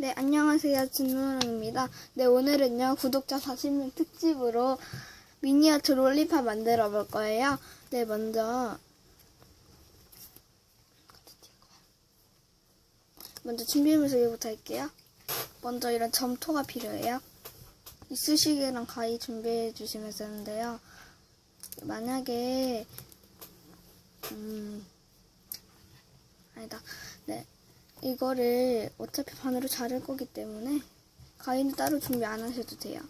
네, 안녕하세요. 진우랑입니다. 네, 오늘은요, 구독자 40명 특집으로 미니어처 롤리팝 만들어 볼 거예요. 네, 먼저, 먼저 준비물 소개부터 할게요. 먼저 이런 점토가 필요해요. 이쑤시개랑 가위 준비해 주시면 되는데요. 만약에, 음, 아니다. 네. 이거를 어차피 반으로 자를 거기 때문에 가위는 따로 준비 안 하셔도 돼요.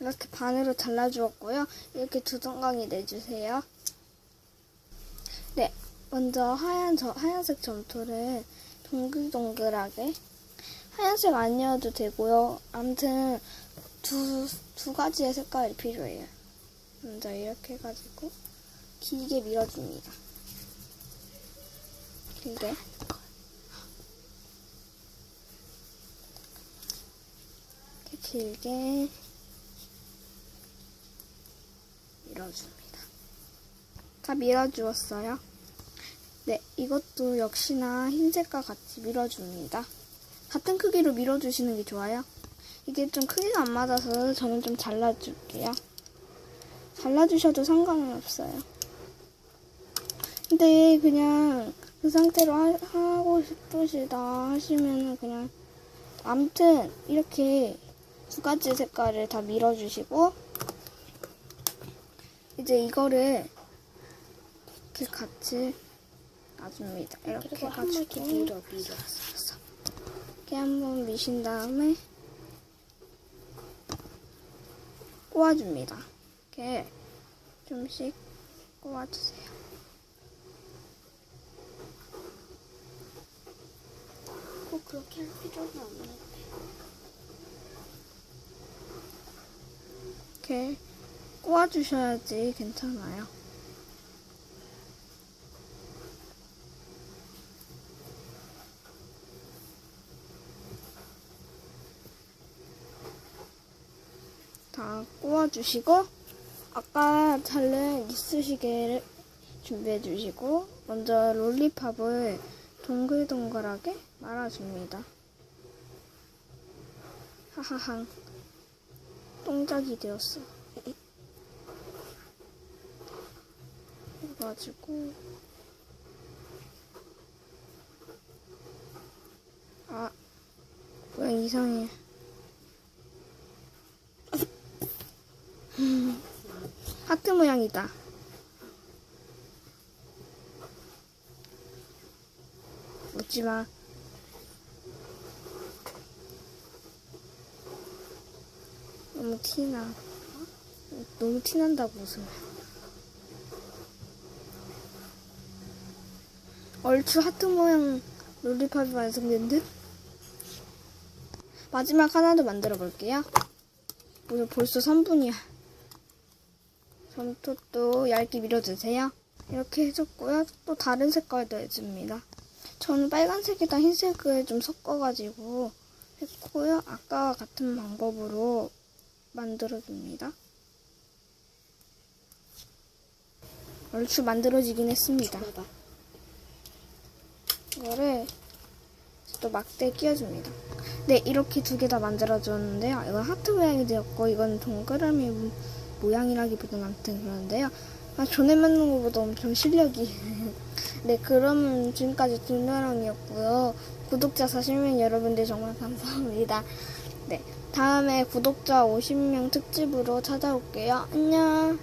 이렇게 반으로 잘라주었고요. 이렇게 두 동강이 내주세요. 네, 먼저 하얀 저, 하얀색 점토를 동글동글하게 하얀색 아니어도 되고요. 아무튼 두, 두 가지의 색깔이 필요해요. 먼저 이렇게 해가지고 길게 밀어줍니다. 길게. 이렇게 길게 밀어줍니다. 다 밀어주었어요. 네, 이것도 역시나 흰색과 같이 밀어줍니다. 같은 크기로 밀어주시는 게 좋아요. 이게 좀 크기가 안 맞아서 저는 좀 잘라줄게요. 잘라주셔도 상관은 없어요. 근데 그냥 그 상태로 하, 고 싶으시다 하시면은 그냥 암튼 이렇게 두 가지 색깔을 다 밀어주시고 이제 이거를 이렇게 같이 놔줍니다. 이렇게 그리고 한 해가지고 바퀴 밀어, 밀어. 이렇게 한번 미신 다음에 꼬아줍니다. 이렇게 좀씩 꼬아주세요. 꼭 그렇게 할 필요는 없는데. 이렇게 꼬아주셔야지 괜찮아요. 다 꼬아주시고 아까 자른 이쑤시개를 준비해 주시고 먼저 롤리팝을 동글동글하게 말아줍니다. 하하항 똥작이 되었어. 그래가지고 아 모양 이상해. 음, 하트 모양이다. 웃지 마. 너무 티나. 너무 티난다고 웃으면. 얼추 하트 모양 롤리팝이 완성된 듯? 마지막 하나 더 만들어 볼게요. 오늘 벌써 3분이야. 점토도 얇게 밀어주세요. 이렇게 해줬고요. 또 다른 색깔도 해줍니다. 저는 빨간색에다 흰색을 좀 섞어가지고 했고요. 아까와 같은 방법으로 만들어줍니다. 얼추 만들어지긴 했습니다. 이거를 또 막대에 끼워줍니다. 네, 이렇게 두 개 다 만들어줬는데요. 이건 하트 모양이 되었고, 이건 동그라미 모- 모양이라기보다는 아무튼 그런데요. 아, 전에 만든 것보다 엄청 실력이. 네, 그러면 지금까지 둘러랑이었고요. 구독자 40명 여러분들 정말 감사합니다. 네, 다음에 구독자 50명 특집으로 찾아올게요. 안녕.